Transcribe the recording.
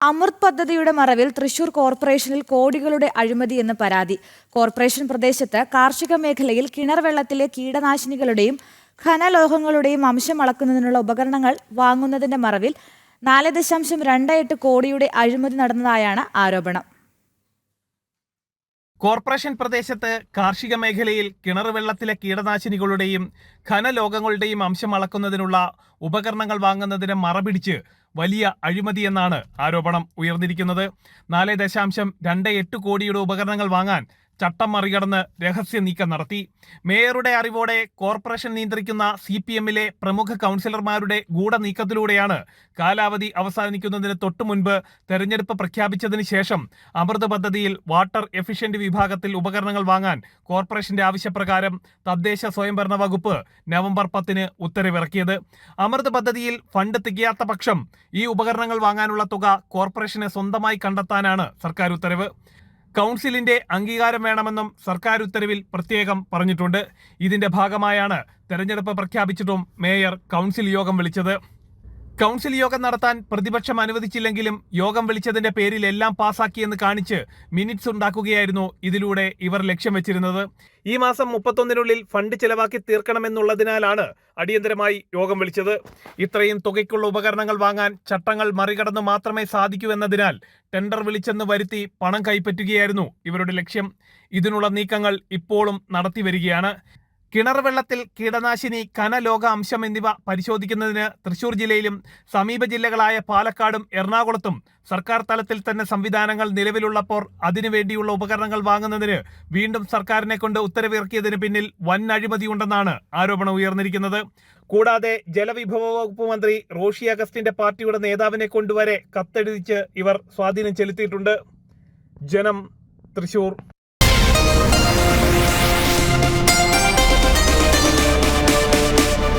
അമൃത് പദ്ധതിയുടെ മറവിൽ തൃശൂർ കോർപ്പറേഷനിൽ കോടികളുടെ അഴിമതി എന്ന് പരാതി. കോർപ്പറേഷൻ പ്രദേശത്ത് കാർഷിക മേഖലയിൽ കിണർ വെള്ളത്തിലെ കീടനാശിനികളുടെയും ഖനലോഹങ്ങളുടെയും അംശം അളക്കുന്നതിനുള്ള ഉപകരണങ്ങൾ വാങ്ങുന്നതിന്റെ മറവിൽ നാല് ദശാംശം രണ്ട് എട്ട് കോടിയുടെ അഴിമതി നടന്നതായാണ് ആരോപണം. കോർപ്പറേഷൻ പ്രദേശത്ത് കാർഷിക മേഖലയിൽ കിണർ വെള്ളത്തിലെ കീടനാശിനികളുടെയും ഖനലോകങ്ങളുടെയും അംശം അളക്കുന്നതിനുള്ള ഉപകരണങ്ങൾ വാങ്ങുന്നതിന് മറപിടിച്ച് വലിയ അഴിമതിയെന്നാണ് ആരോപണം ഉയർന്നിരിക്കുന്നത്. നാല് ദശാംശം രണ്ട് എട്ട് കോടിയുടെ ഉപകരണങ്ങൾ വാങ്ങാൻ ചട്ടം മറികടന്ന് രഹസ്യ നീക്കം നടത്തി. മേയറുടെ അറിവോടെ കോർപ്പറേഷൻ നിയന്ത്രിക്കുന്ന സി പി എമ്മിലെ പ്രമുഖ കൗൺസിലർമാരുടെ ഗൂഢനീക്കത്തിലൂടെയാണ് കാലാവധി അവസാനിക്കുന്നതിന് തൊട്ടു മുൻപ് തെരഞ്ഞെടുപ്പ് പ്രഖ്യാപിച്ചതിന് ശേഷം അമൃത് പദ്ധതിയിൽ വാട്ടർ എഫിഷ്യന്റ് വിഭാഗത്തിൽ ഉപകരണങ്ങൾ വാങ്ങാൻ കോർപ്പറേഷന്റെ ആവശ്യപ്രകാരം തദ്ദേശ സ്വയംഭരണ വകുപ്പ് നവംബർ പത്തിന് ഉത്തരവിറക്കിയത്. അമൃത് പദ്ധതിയിൽ ഫണ്ട് തികയാത്ത പക്ഷം ഈ ഉപകരണങ്ങൾ വാങ്ങാനുള്ള തുക കോർപ്പറേഷനെ സ്വന്തമായി കണ്ടെത്താനാണ് സർക്കാർ ഉത്തരവ്. കൗൺസിലിന്റെ അംഗീകാരം വേണമെന്നും സർക്കാർ ഉത്തരവിൽ പ്രത്യേകം പറഞ്ഞിട്ടുണ്ട്. ഇതിന്റെ ഭാഗമായാണ് തെരഞ്ഞെടുപ്പ് പ്രഖ്യാപിച്ചിട്ടും മേയർ കൗൺസിൽ യോഗം വിളിച്ചത്. കൗൺസിൽ യോഗം നടത്താൻ പ്രതിപക്ഷം അനുവദിച്ചില്ലെങ്കിലും യോഗം വിളിച്ചതിന്റെ പേരിൽ എല്ലാം പാസാക്കിയെന്ന് കാണിച്ച് മിനിറ്റ്സ് ഉണ്ടാക്കുകയായിരുന്നു ഇതിലൂടെ ഇവർ ലക്ഷ്യം വെച്ചിരുന്നത്. ഈ മാസം മുപ്പത്തൊന്നിനുള്ളിൽ ഫണ്ട് ചെലവാക്കി തീർക്കണമെന്നുള്ളതിനാലാണ് അടിയന്തരമായി യോഗം വിളിച്ചത്. ഇത്രയും തുകയ്ക്കുള്ള ഉപകരണങ്ങൾ വാങ്ങാൻ ചട്ടങ്ങൾ മറികടന്ന് മാത്രമേ സാധിക്കൂ എന്നതിനാൽ ടെൻഡർ വിളിച്ചെന്ന് വരുത്തി പണം കൈപ്പറ്റുകയായിരുന്നു ഇവരുടെ ലക്ഷ്യം. ഇതിനുള്ള നീക്കങ്ങൾ ഇപ്പോഴും നടത്തി വരികയാണ്. കിണർ വെള്ളത്തിൽ കീടനാശിനി കനലോക അംശം എന്നിവ പരിശോധിക്കുന്നതിന് തൃശൂർ ജില്ലയിലും സമീപ ജില്ലകളായ പാലക്കാടും എറണാകുളത്തും സർക്കാർ തലത്തിൽ തന്നെ സംവിധാനങ്ങൾ നിലവിലുള്ളപ്പോൾ അതിനുവേണ്ടിയുള്ള ഉപകരണങ്ങൾ വാങ്ങുന്നതിന് വീണ്ടും സർക്കാരിനെ കൊണ്ട് ഉത്തരവിറക്കിയതിന് പിന്നിൽ വൻ അഴിമതിയുണ്ടെന്നാണ് ആരോപണം ഉയർന്നിരിക്കുന്നത്. കൂടാതെ ജലവിഭവ വകുപ്പ് മന്ത്രി റോഷി അഗസ്റ്റിന്റെ പാർട്ടിയുടെ നേതാവിനെ കൊണ്ടുവരെ കത്തെഴുതിച്ച് ഇവർ സ്വാധീനം ചെലുത്തിയിട്ടുണ്ട്. ജനം തൃശൂർ.